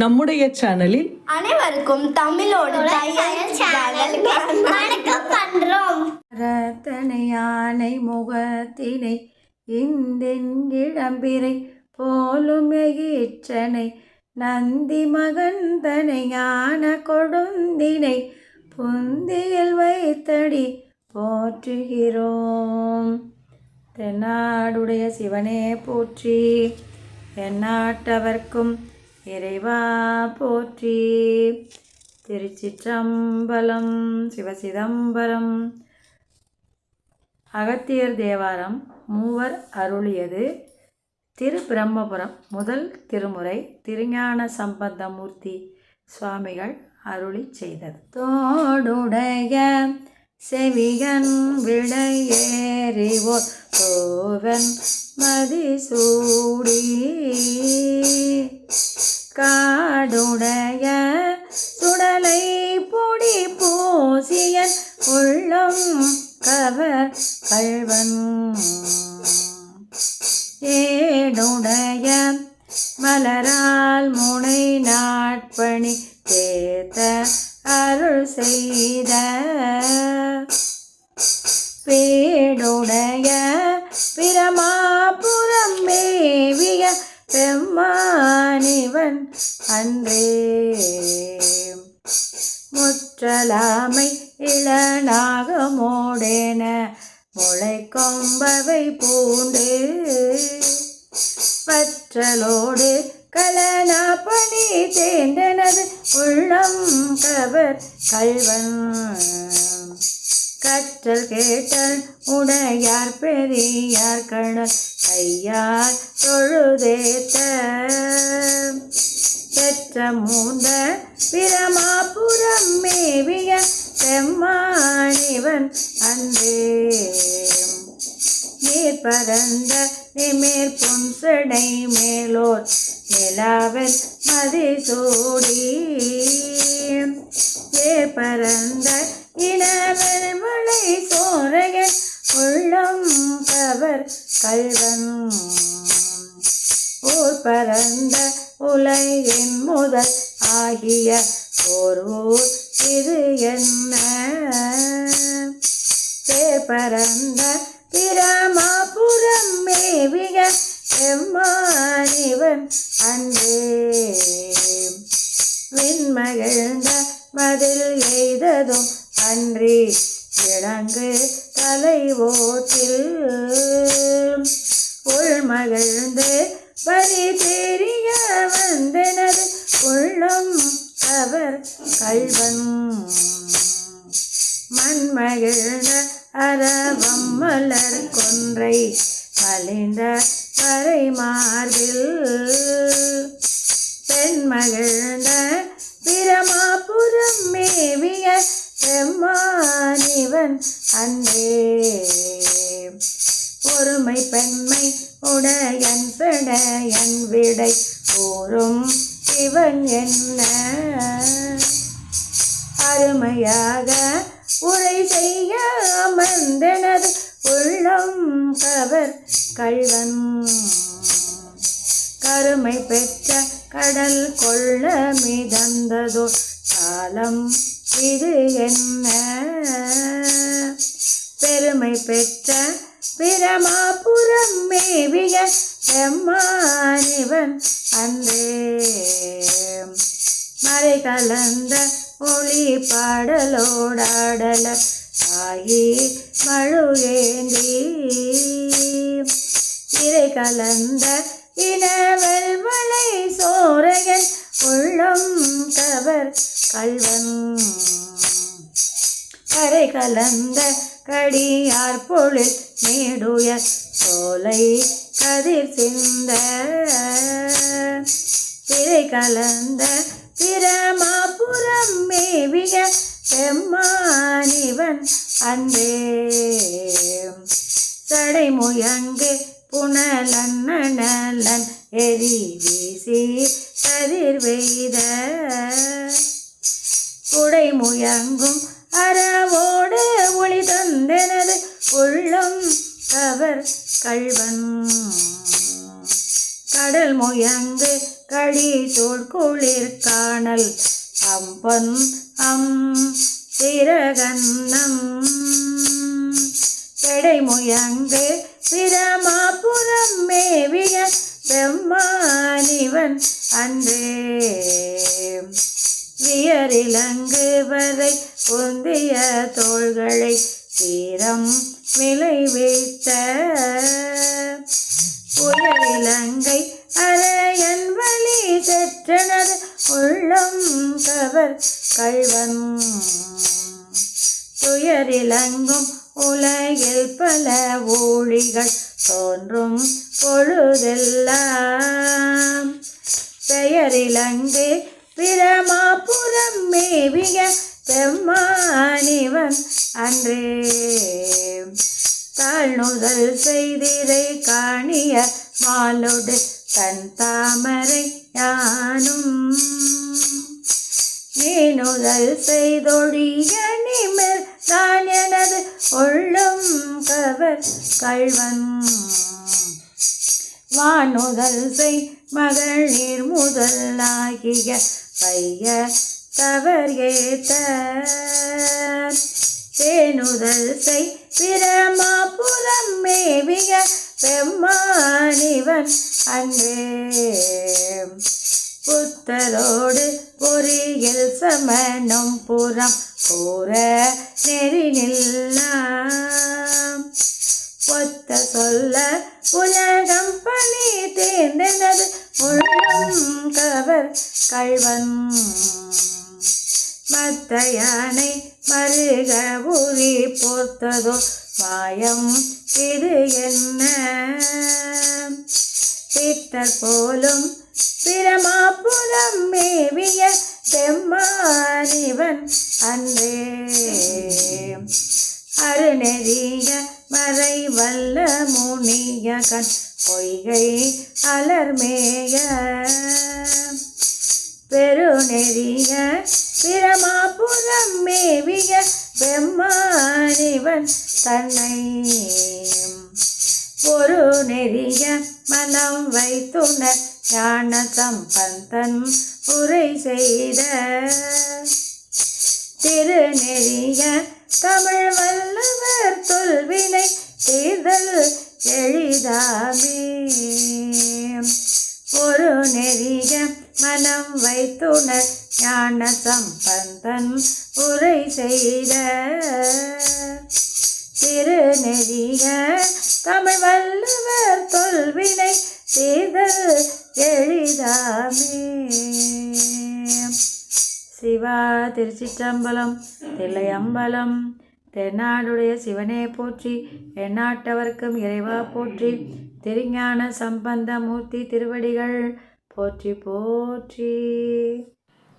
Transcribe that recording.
நம்முடைய சேனலில் அனைவருக்கும் தமிழோடு தையல் சேனலுக்கு வணக்கம் பண்றோம். ரத்தனை யானை முகத்தினை இந்தெங்கிழம்பிரை போலும் எகிற்றனை நந்தி மகந்தனை ஞான கொடுந்தினை புந்தியில் வைத்தடி போற்றுகிறோம். தென்னாடுடைய சிவனே போற்றி எந்நாட்டவர்க்கும் இறைவா போற்றி. திருச்சிற்றம்பலம் சிவசிதம்பரம். அகத்தியர் தேவாரம் மூவர் அருளியது. திருப்பிரம்மபுரம் முதல் திருமுறை திருஞான சம்பந்தமூர்த்தி சுவாமிகள் அருளி செய்தது. தோடுடைய செவிகன் விடையேறிவோர் தோவன் மதிசூடி. காடுடைய சுடலை பொடி பூசியன் உள்ளம் கவர் கல்வன். ஏடுடைய மலரால் முனை நாட்பணி தேத்த அருள் செய்த பேடுடைய பிரமாபுரம் மேவிய பெம்மானே முருகன். அன்றே முற்றலாமை இளநாகமோடேன முளை கொம்பவை பூண்டு பற்றலோடு கலனா பணி தேர்ந்தனது உள்ளம் கவர் கல்வன். கற்றல் கேட்டல் உடையார் பெரியார் கணல் கையால் தொழுதேத்த பெற்ற மூந்த பிரமாபுரம் மேவிய செம்மாணிவன் அன்றே. நீர் பரந்த நிமேர் புன்சடை மேலோர் நிலாவில் மதிசூடி. ஏர் பரந்த இனவன் மலை சோரையன் உள்ள கல்வன் ஊர் பரந்த உலகின் முதல் ஆகிய ஓர் ஊர் இது என்ன? பேர் பரந்த பிரமாபுரம் மேவிய எம்மானிவன் அன்றே. விண்மகிழ்ந்த மதில் எய்ததும் அன்றி. இளங்கு தலை ஓட்டில் உள்மகிழ்ந்து வரி தெரிய வந்தனது உள்ளம் அவர் கல்வன். மண்மகிழ்ந்த அரவம் மலர் கொன்றை மலிந்த பறைமா பெம்மானிவன் அன்றே ஒருமை பெண்மை உடையன் பிடையன் விடை கூறும் இவன் என்ன? அருமையாக உரை செய்ய அமர்ந்தனது உள்ளம் கவர் கள்வன். கருமை பெற்ற கடல் கொள்ள மிதந்ததோ காலம் இது என்ன? பெருமை பெற்ற பிரமாபுரம் மேவிய செம்மானிவன் அன்றே. மறை கலந்த ஒளி பாடலோடாடல ஆயி மழுகேந்தி. இறை கலந்த இனவல் மலை சோரையன் உள்ளம் கவர் கல்வன். கரை கலந்த கடியார் பொழில் நீடுய சோலை கதிர் சிந்த. திரை கலந்த பிரமாபுரம் மேவி மேவிய பெம்மானிவன் அன்றே சடைமுயங்கு புனலன்னலன் எரி வீசி கதிர் வெய்த குடை முயங்கும் அறவோடு ஒளி தந்தனது உள்ளம் கவர் கல்வன் கடல் முயங்கு கடி தோல் குளிர் காணல் அம்பன் அம் திரகன்னம் தீரம் விளைவித்த புயலிலங்கை அரையன் வழி செற்றனது உள்ளம் கவர் கழ்வன் துயரிலங்கும் உலகில் பல ஊழிகள் தோன்றும் பொழுதெல்லாம். பெயரிலங்கு பிரமாபுரம் மேவிய பெம்மானிவன் அன்றே. தாழ்நுதல் செய்திரை காணிய மாலோடு தன் தாமரை யானும். நீனுதல் செய்தொழிய நிமிர் தான் எனது உள்ளம் கவர் கள்வன். வானுதல் செய் மகள் மகளிர் முதலாகிய பைய தவர் ஏத்த தேனுதல் செய் பிரமா பிரமாபுரம் மேவிய பெம்மானிவன் அன்றே. புத்தரோடு பொறியில் சமணம் புறம் கூற நெறி நில்லாம் பொத்த சொல்ல உலகம் பணி தேர்ந்தனது முழுவதும் கவர் கழ்வன் மத்த யானை மருக உரி போர்த்ததோ மாயம் இது என்ன? பித்தர் போலும் பிரமாபுரம் மேவிய செம்மானிவன் அன்றே. அருணெறிய மறை வல்ல முனிய கண் பொய்கை அலர்மேய. பெருநெறிய பிரமாபுரம் மேவிய பெம்மானிவன் தன்னை ஒரு நெறிய மனம் வைத்துணர் ஞான சம்பந்தன் உரை செய்த. திருநெறிய தமிழ் வல்லவர் தொல்வினை தேர்தல் எளிதாமே. ஒரு நெறிய மனம் வைத்துணர் ஞான சம்பந்தன் உரை செய்த திருநெறிய தமிழ் வல்லவர் தொல்வினை செய்தல் எளிதாமே. சிவா திருச்சிற்றம்பலம் தில்லையம்பலம் தென்னாடுடைய சிவனே போற்றி எந்நாட்டவர்க்கும் இறைவா போற்றி திருஞான சம்பந்த மூர்த்தி திருவடிகள் போற்றி போற்றி.